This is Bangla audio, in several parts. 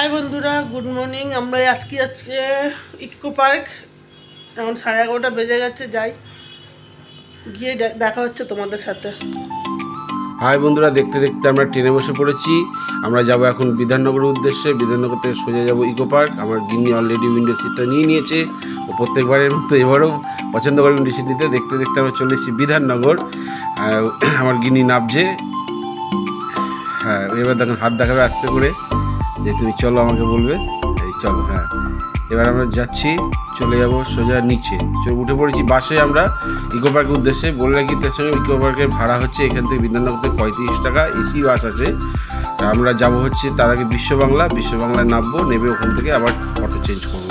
হাই বন্ধুরা গুড মর্নিং আমরা আজকে আজকে ইকো পার্ক এখন সাড়ে এগারোটা বেজে গেছে, যাই। গিয়ে দেখা হচ্ছে তোমাদের সাথে। হাই বন্ধুরা, দেখতে দেখতে আমরা ট্রেনে বসে পড়েছি। আমরা যাব এখন বিধাননগরের উদ্দেশ্যে। বিধাননগর থেকে সোজা যাব ইকো পার্ক আমার গিন্নি অলরেডি উইন্ডো সিটটা নিয়ে নিয়েছে। ও প্রত্যেকবারের মতো এবারও পছন্দ করে উইন্ডো সিট দেখতে দেখতে আমরা চলে এসেছি বিধাননগর। আমার গিন্নি নাবছে হ্যাঁ এবার দেখুন হাত দেখাবে আস্তে করে। যে তুমি চলো আমাকে বলবে, এই চলো হ্যাঁ। এবার আমরা যাচ্ছি, চলে যাব সোজা নিচে। উঠে পড়েছি বাসে আমরা ইকো পার্কের উদ্দেশ্যে। বলে রাখি, তার সঙ্গে ইকো পার্কের ভাড়া হচ্ছে এখান থেকে বিধাননগর থেকে পঁয়ত্রিশ টাকা, এসি বাস আছে। আমরা যাব হচ্ছে তার আগে বিশ্ববাংলা। বিশ্ববাংলায় নামবো নেবে ওখান থেকে আবার অটো চেঞ্জ করব।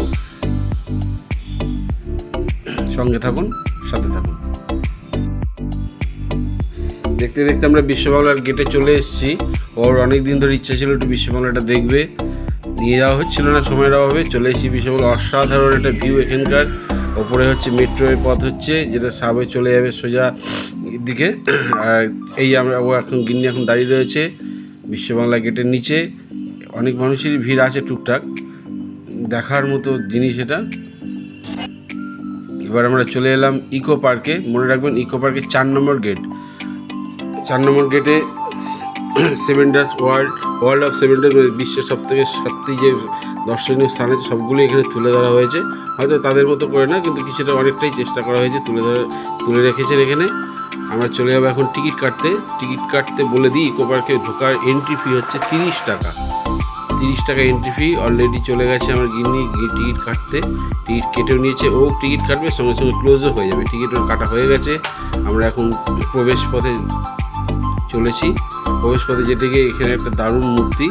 সঙ্গে থাকুন, সাথে থাকুন। দেখতে দেখতে আমরা বিশ্ববাংলার গেটে চলে এসেছি। ওর অনেক দিন ধরে ইচ্ছা ছিল একটু বিশ্ব বাংলাটা দেখবে। নিয়ে যাওয়া হচ্ছিল না, সময়ের অভাবে চলে এসেছি বিশ্ব বাংলা। অসাধারণ একটা ভিউ এখানকার। ওপরে হচ্ছে মেট্রোয়ের পথ হচ্ছে, যেটা সাবে চলে যাবে সোজা দিকে। এই আমরা, ও এখন গিন্নি এখন দাঁড়িয়ে রয়েছে বিশ্ব বাংলা গেটের নিচে। অনেক মানুষেরই ভিড় আছে টুকটাক। দেখার মতো জিনিস এটা। এবার আমরা চলে এলাম ইকো পার্কে মনে রাখবেন ইকো পার্কের চার নম্বর গেট চার নম্বর গেটে সেভেন ডাস ওয়ার্ল্ড ওয়ার্ল্ড অফ সেভেন বিশ্বের সব থেকে সাতটি যে দর্শনীয় স্থান আছে সবগুলো এখানে তুলে ধরা হয়েছে। হয়তো তাদের মতো করে না, কিন্তু কিছুটা অনেকটাই চেষ্টা করা হয়েছে তুলে ধরা, তুলে রেখেছেন এখানে। আমরা চলে যাব এখন টিকিট কাটতে। টিকিট কাটতে বলে দিই, ইকো পার্কে ঢোকার এন্ট্রি ফি হচ্ছে তিরিশ টাকা। তিরিশ টাকা এন্ট্রি ফি অলরেডি চলে গেছে আমার গিন্নি টিকিট কাটতে। টিকিট কেটেও নিয়েছে, ও টিকিট কাটবে, সঙ্গে সঙ্গে ক্লোজও হয়ে যাবে। টিকিট কাটা হয়ে গেছে। আমরা এখন প্রবেশ পথে চলেছি। প্রবেশ পথে যেতে গিয়ে এখানে একটা দারুণ মূর্তি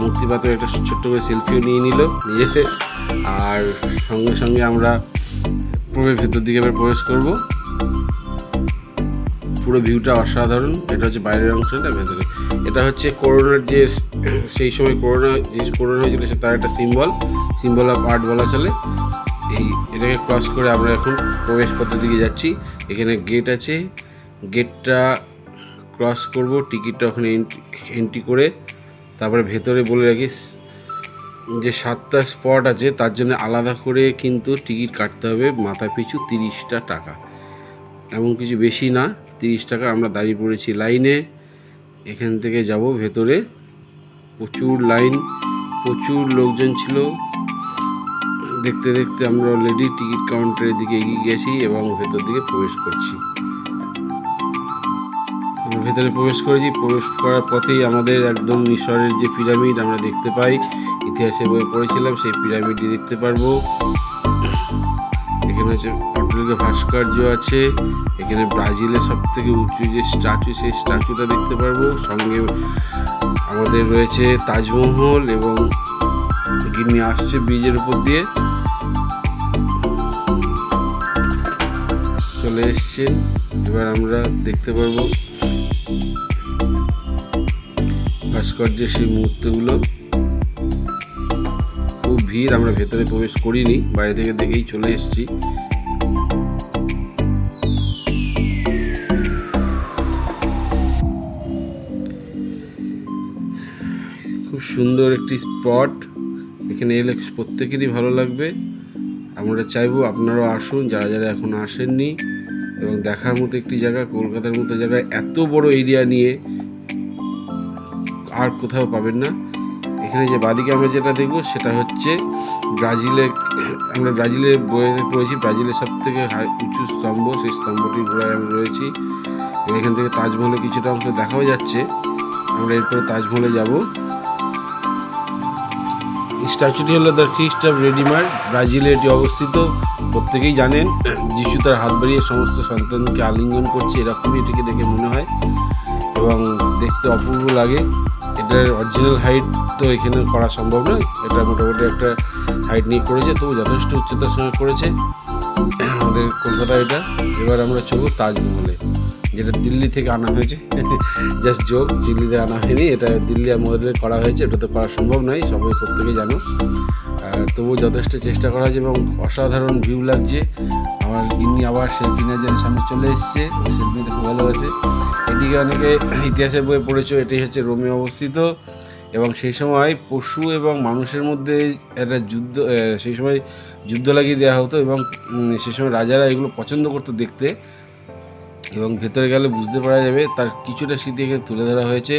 মূর্তি পাতে একটা ছোট্ট করে সেলফিও নিয়ে নিল নিজেতে আর সঙ্গে সঙ্গে আমরা প্রবেশ ভেতর দিকে এবার প্রবেশ করব। পুরো ভিউটা অসাধারণ, এটা হচ্ছে বাইরের অংশ অংশটা ভেতরে। এটা হচ্ছে করোনার যে সেই সময় করোনা, যে করোনা হয়েছিল সে তার একটা সিম্বল সিম্বল অফ আর্ট বলা চলে। এই এটাকে ক্রস করে আমরা এখন প্রবেশ পথের দিকে যাচ্ছি। এখানে গেট আছে। গেটটা ক্রস করব টিকিটটা ওখানে এন্ট্রি করে, তারপরে ভেতরে বলে রাখিস যে সাতটা স্পট আছে, তার জন্য আলাদা করে কিন্তু টিকিট কাটতে হবে, মাথা পিছু তিরিশটা টাকা। এমন কিছু বেশি না, তিরিশ টাকা আমরা দাঁড়িয়ে পড়েছি লাইনে, এখান থেকে যাব ভেতরে। প্রচুর লাইন, প্রচুর লোকজন ছিল। দেখতে দেখতে আমরা অলরেডি টিকিট কাউন্টারের দিকে এগিয়ে গেছি এবং ভেতর দিকে প্রবেশ করছি। ভেতরে প্রবেশ করেছি। প্রবেশ করার পথেই আমাদের একদম মিশরের যে পিরামিড আমরা দেখতে পাই, ইতিহাসে বই পড়েছিলাম, সেই পিরামিডটি দেখতে পারব। এখানে হচ্ছে অটলিকা ভাস্কর্য আছে। এখানে ব্রাজিলের সব থেকে উঁচু যে স্ট্যাচু, সেই স্ট্যাচুটা দেখতে পারব। সঙ্গে আমাদের রয়েছে তাজমহল এবং গিন্নি আসছে ব্রিজের উপর দিয়ে। চলে এসছে। এবার আমরা দেখতে পারব ভাস্কর্যের সেই মুহূর্তগুলো। খুব ভিড়, আমরা ভেতরে প্রবেশ করিনি, বাইরে থেকে দেখেই চলে এসেছি। খুব সুন্দর একটি স্পট, এখানে এলে প্রত্যেকেরই ভালো লাগবে। আমরা চাইব আপনারাও আসুন, যারা যারা এখন আসেননি, এবং দেখার মতো একটি জায়গা, কলকাতার মতো জায়গায় এত বড় এরিয়া নিয়ে আর কোথাও পাবেন না। এখানে যে বাদিকে আমরা যেটা দেখব, সেটা হচ্ছে ব্রাজিলে, আমরা ব্রাজিলের বইয়ে পড়েছি ব্রাজিলের সব থেকে উঁচু স্তম্ভ, সেই স্তম্ভটির গোড়ায় আমরা রয়েছি। এখান থেকে তাজমহলে কিছুটা অংশ দেখাও যাচ্ছে। আমরা এরপরে তাজমহলে যাব। স্ট্যাচুটি হলো দ্য খ্রিস্ট অফ রেডিমার। ব্রাজিলে এটি অবস্থিত। প্রত্যেকেই জানেন, যিশু তার হাত বাড়িয়ে সমস্ত সন্তানকে আলিঙ্গন করছে, এরকমই এটিকে দেখে মনে হয়। এবং দেখতে অপূর্ব লাগে। এটার অরিজিনাল হাইট তো এখানে করা সম্ভব নয়। এটা মোটামুটি একটা হাইট নিয়ে করেছে, তবু যথেষ্ট উচ্চতার সঙ্গে করেছে। আমাদের কলকাতা এটা। এবার আমরা চলবো তাজমহলে, যেটা দিল্লি থেকে আনা হয়েছে। জাস্ট যোগ দিল্লিতে আনা হয়নি। এটা দিল্লি আর আমাদের করা হয়েছে। এটা তো করা সম্ভব নয়, সবাই প্রত্যেকেই জানো। তবুও যথেষ্ট চেষ্টা করা হয়েছে এবং অসাধারণ ভিউ লাগছে। আমার গিন্নি আবার সেলফি নেওয়ার জন্য সামনে চলে এসছে সেলফি দেখে ভালোবাসে। এদিকে অনেকে ইতিহাসের বই পড়েছো এটি হচ্ছে রোমে অবস্থিত। এবং সেই সময় পশু এবং মানুষের মধ্যে একটা যুদ্ধ সেই সময় যুদ্ধ লাগিয়ে দেওয়া হতো এবং সেই সময় রাজারা এগুলো পছন্দ করতো দেখতে। এবং ভেতরে গেলে বুঝতে পারা যাবে তার কিছুটা স্মৃতি এখানে তুলে ধরা হয়েছে।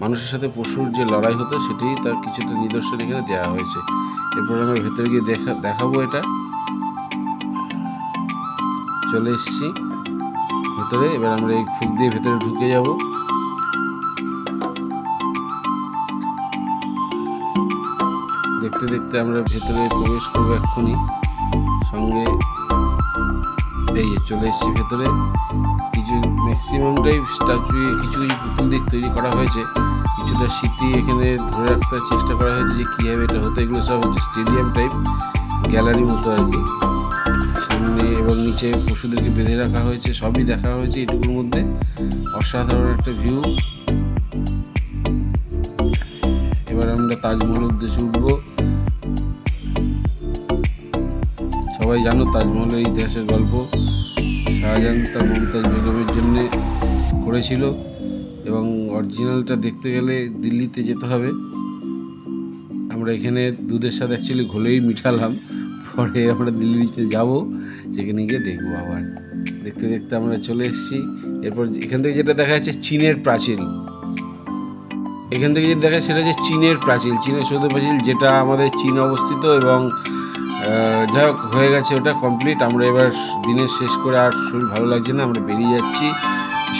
মানুষের সাথে পশুর যে লড়াই হতো, সেটি তার কিছুটা নিদর্শন এখানে দেওয়া হয়েছে। এরপর আমরা ভেতরে গিয়ে দেখা, দেখাবো এটা। চলে এসেছি ভেতরে, এবার আমরা এই ফুক দিয়ে ভেতরে ঢুকে যাব। দেখতে দেখতে আমরা ভেতরে প্রবেশ করব এক্ষুনি। সঙ্গে এই চলে এসেছি ভেতরে। কিছু ম্যাক্সিমামটাই স্ট্যাচু কিছু কিছু পুতুল দিক তৈরি করা হয়েছে। কিছুটা স্মৃতি এখানে ধরে রাখতে চেষ্টা করা হয়েছে যে কীভাবে এটা হতো। এগুলো সব হচ্ছে স্টেডিয়াম টাইপ গ্যালারি মতো আর কি। সামনে এবং নিচে পশুদেরকে বেঁধে রাখা হয়েছে, সবই দেখা হয়েছে এটুকুর মধ্যে। অসাধারণ একটা ভিউ এবার আমরা তাজমহলের উদ্দেশ্যে উঠবো। সবাই জানো তাজমহলের ইতিহাসের গল্প। শাহজাহান তার মমতাজ বেগমের জন্যে করেছিল এবং অরিজিনালটা দেখতে গেলে দিল্লিতে যেতে হবে। আমরা এখানে দুধের সাথে অ্যাকচুয়ালি ঘোলেই মিঠালাম। পরে আমরা দিল্লিতে যাব, সেখানে গিয়ে দেখব আবার। দেখতে দেখতে আমরা চলে এসেছি। এরপর এখান থেকে যেটা দেখা যাচ্ছে চীনের প্রাচীর। এখান থেকে যেটা দেখা সেটা হচ্ছে চীনের প্রাচীর। চীনের সৌধ প্রাচীর যেটা আমাদের চীন অবস্থিত এবং যাই হোক, হয়ে গেছে ওটা কমপ্লিট আমরা এবার দিনের শেষ করে আর শরীর ভালো লাগছে না, আমরা বেরিয়ে যাচ্ছি।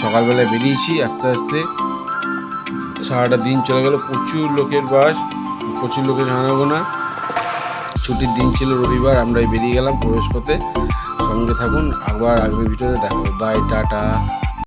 সকালবেলায় বেরিয়েছি আস্তে আস্তে। সারাটা দিন চলে গেল, প্রচুর লোকের বাস, প্রচুর লোকের জানাব ছুটির দিন ছিল রবিবার, আমরাই বেরিয়ে গেলাম প্রবেশ পথে সঙ্গে থাকুন, আবার আগামী ভিডিওতে দেখা বাই টাটা।